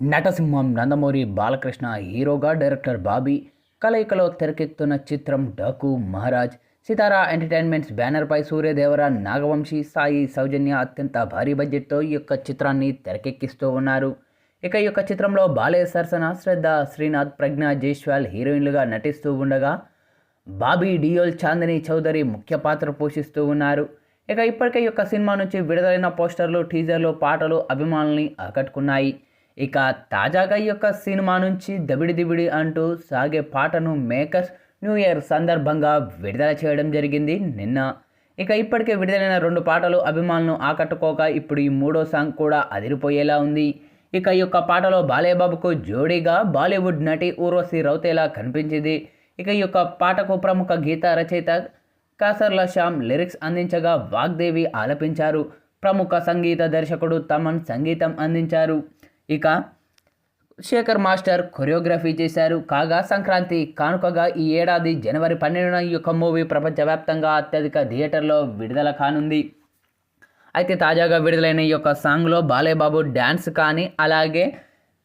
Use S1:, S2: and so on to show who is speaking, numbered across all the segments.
S1: నటసింహం నందమూరి బాలకృష్ణ హీరోగా డైరెక్టర్ బాబీ కలయికలో తెరకెక్కుతున్న చిత్రం డాకు మహారాజ్ సితారా ఎంటర్టైన్మెంట్స్ బ్యానర్పై సూర్యదేవర నాగవంశీ సాయి సౌజన్య అత్యంత భారీ బడ్జెట్తో ఈ యొక్క చిత్రాన్ని తెరకెక్కిస్తూ ఉన్నారు. ఇక ఈ యొక్క చిత్రంలో బాలయ్య సరసన శ్రద్ధ శ్రీనాథ్ ప్రజ్ఞ జైస్వాల్ హీరోయిన్లుగా నటిస్తూ ఉండగా బాబీ డియోల్ చాందిని చౌదరి ముఖ్య పాత్ర పోషిస్తూ ఉన్నారు. ఇక ఇప్పటికే ఈ యొక్క సినిమా నుంచి విడుదలైన పోస్టర్లు టీజర్లు పాటలు అభిమానుల్ని ఆకట్టుకున్నాయి. ఇక తాజాగా ఈ యొక్క సినిమా నుంచి దబిడి దిబిడి అంటూ సాగే పాటను మేకర్స్ న్యూ ఇయర్ సందర్భంగా విడుదల చేయడం జరిగింది నిన్న. ఇక ఇప్పటికే విడుదలైన రెండు పాటలు అభిమానులను ఆకట్టుకోక ఇప్పుడు ఈ మూడో సాంగ్ కూడా అదిరిపోయేలా ఉంది. ఇక ఈ యొక్క పాటలో బాలయ్యబాబుకు జోడీగా బాలీవుడ్ నటి ఊర్వశి రౌతేలా కనిపించింది. ఇక ఈ యొక్క పాటకు ప్రముఖ గీత రచయిత కాసర్ల శ్యామ్ లిరిక్స్ అందించగా వాగ్దేవి ఆలపించారు. ప్రముఖ సంగీత దర్శకుడు తమన్ సంగీతం అందించారు. ఇక శేఖర్ మాస్టర్ కొరియోగ్రఫీ చేశారు. కాగా సంక్రాంతి కానుకగా ఈ ఏడాది జనవరి పన్నెండున ఈ యొక్క మూవీ ప్రపంచవ్యాప్తంగా అత్యధిక థియేటర్లో విడుదల కానుంది. అయితే తాజాగా విడుదలైన ఈ యొక్క సాంగ్లో బాలయ్యబాబు డ్యాన్స్ కానీ అలాగే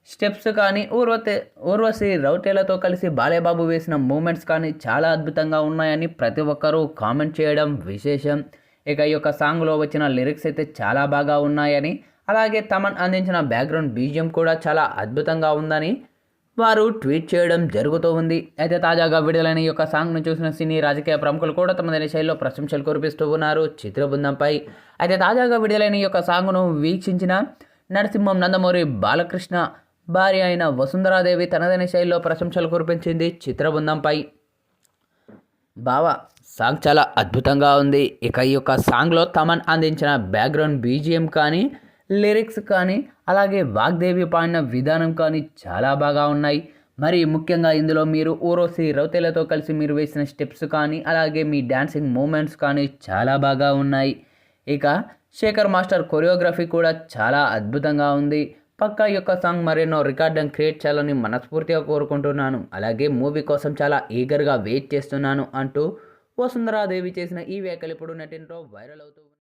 S1: స్టెప్స్ కానీ ఊర్వతి ఊర్వశి రౌటేలతో కలిసి బాలయ్యబాబు వేసిన మూమెంట్స్ కానీ చాలా అద్భుతంగా ఉన్నాయని ప్రతి ఒక్కరూ కామెంట్ చేయడం విశేషం. ఇక ఈ యొక్క సాంగ్లో వచ్చిన లిరిక్స్ అయితే చాలా బాగా ఉన్నాయని అలాగే తమన్ అందించిన బ్యాక్గ్రౌండ్ బీజియం కూడా చాలా అద్భుతంగా ఉందని వారు ట్వీట్ చేయడం జరుగుతూ ఉంది. అయితే తాజాగా విడుదలైన ఈ యొక్క సాంగ్ను చూసిన సినీ రాజకీయ ప్రముఖులు కూడా తమదైన శైలిలో ప్రశంసలు కురిపిస్తూ ఉన్నారు చిత్రబృందంపై. అయితే తాజాగా విడుదలైన ఈ యొక్క సాంగ్ను వీక్షించిన నరసింహం నందమూరి బాలకృష్ణ భార్య అయిన వసుంధరాదేవి తనదైన శైలిలో ప్రశంసలు కురిపించింది చిత్రబృందంపై. బావ సాంగ్ చాలా అద్భుతంగా ఉంది. ఇక ఈ యొక్క సాంగ్లో తమన్ అందించిన బ్యాక్గ్రౌండ్ బీజిఎం కానీ లిరిక్స్ కానీ అలాగే వాగ్దేవి పాడిన విధానం కానీ చాలా బాగా ఉన్నాయి. మరి ముఖ్యంగా ఇందులో మీరు ఊరోసి రౌతేలతో కలిసి మీరు వేసిన స్టెప్స్ కానీ అలాగే మీ డ్యాన్సింగ్ మూమెంట్స్ కానీ చాలా బాగా ఉన్నాయి. ఇక శేఖర్ మాస్టర్ కొరియోగ్రఫీ కూడా చాలా అద్భుతంగా ఉంది. పక్క యొక్క సాంగ్ మరెన్నో రికార్డింగ్ క్రియేట్ చేయాలని మనస్ఫూర్తిగా కోరుకుంటున్నాను. అలాగే మూవీ కోసం చాలా ఈగర్గా వెయిట్ చేస్తున్నాను అంటూ వసుంధరాదేవి చేసిన ఈ వ్యాఖ్యలు ఇప్పుడు నెటింట్లో వైరల్ అవుతూ